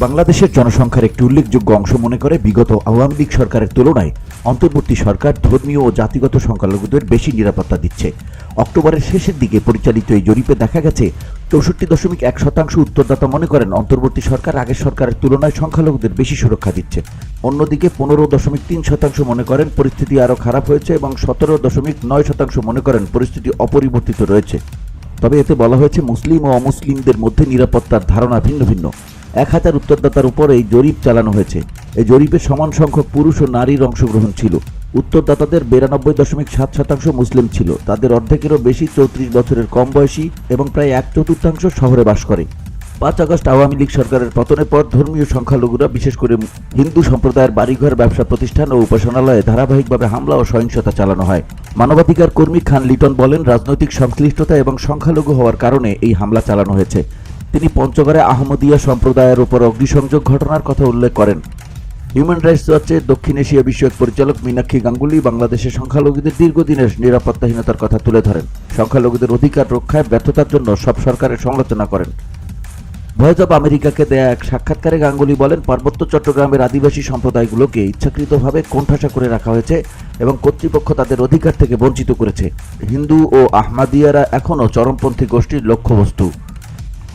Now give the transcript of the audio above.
বাংলাদেশের জনসংখ্যার একটি উল্লেখযোগ্য অংশ মনে করে, বিগত আওয়ামী লীগ সরকারের তুলনায় অন্তর্বর্তী সরকার ধর্মীয় ও জাতিগত সংখ্যালঘুদের বেশি নিরাপত্তা দিচ্ছে। অক্টোবরের শেষের দিকে পরিচালিত এই জরিপে দেখা গেছে, চৌষট্টি দশমিক এক শতাংশ উত্তরদাতা মনে করেন অন্তর্বর্তী সরকার আগের সরকারের তুলনায় সংখ্যালঘুদের বেশি সুরক্ষা দিচ্ছে। অন্যদিকে পনেরো দশমিক তিন শতাংশ মনে করেন পরিস্থিতি আরও খারাপ হয়েছে এবং সতেরো দশমিক নয় শতাংশ মনে করেন পরিস্থিতি অপরিবর্তিত রয়েছে। তবে এতে বলা হয়েছে, মুসলিম ও অমুসলিমদের মধ্যে নিরাপত্তার ধারণা ভিন্ন ভিন্ন। এক হাজার উত্তরদাতার উপর এই জরিপ চালানো হয়েছে। এই জরিপে সমান সংখ্যক পুরুষ ও নারীর অংশগ্রহণ ছিল। উত্তরদাতাদের বিরানব্বই দশমিক সাত শতাংশ মুসলিম ছিল। তাদের অর্ধেকেরও বেশি চৌত্রিশ বছরের কম বয়সী এবং প্রায় এক চতুর্থাংশ শহরে বাস করে। পাঁচ আগস্ট আওয়ামী লীগ সরকারের পতনের পর ধর্মীয় সংখ্যালঘুরা, বিশেষ করে হিন্দু সম্প্রদায়ের বাড়িঘর, ব্যবসা প্রতিষ্ঠান ও উপাসনালয়ে ধারাবাহিকভাবে হামলা ও সহিংসতা চালানো হয়। মানবাধিকার কর্মী খান লিটন বলেন, রাজনৈতিক সংশ্লিষ্টতা এবং সংখ্যালঘু হওয়ার কারণে এই হামলা চালানো হয়েছে। তিনি পঞ্চগড়ে আহমদিয়া সম্প্রদায়ের উপর অগ্নিসংযোগ ঘটনার কথা উল্লেখ করেন। হিউম্যান রাইটস ওয়াচের দক্ষিণ এশিয়া বিষয়ক পরিচালক মীনাক্ষী গাঙ্গুলি বাংলাদেশের সংখ্যালঘুদের দীর্ঘদিনের নিরাপত্তাহীনতার কথা তুলে ধরেন। সংখ্যালঘুদের অধিকার রক্ষায় ব্যর্থতার জন্য সব সরকারের সমালোচনা করেন। ভয়েস অব আমেরিকাকে দেয়া এক সাক্ষাৎকারে গাঙ্গুলি বলেন, পার্বত্য চট্টগ্রামের আদিবাসী সম্প্রদায়গুলোকে ইচ্ছাকৃতভাবে কোণঠাসা করে রাখা হয়েছে এবং কর্তৃপক্ষ তাদের অধিকার থেকে বঞ্চিত করেছে। হিন্দু ও আহমাদিয়ারা এখনও চরমপন্থী গোষ্ঠীর লক্ষ্যবস্তু।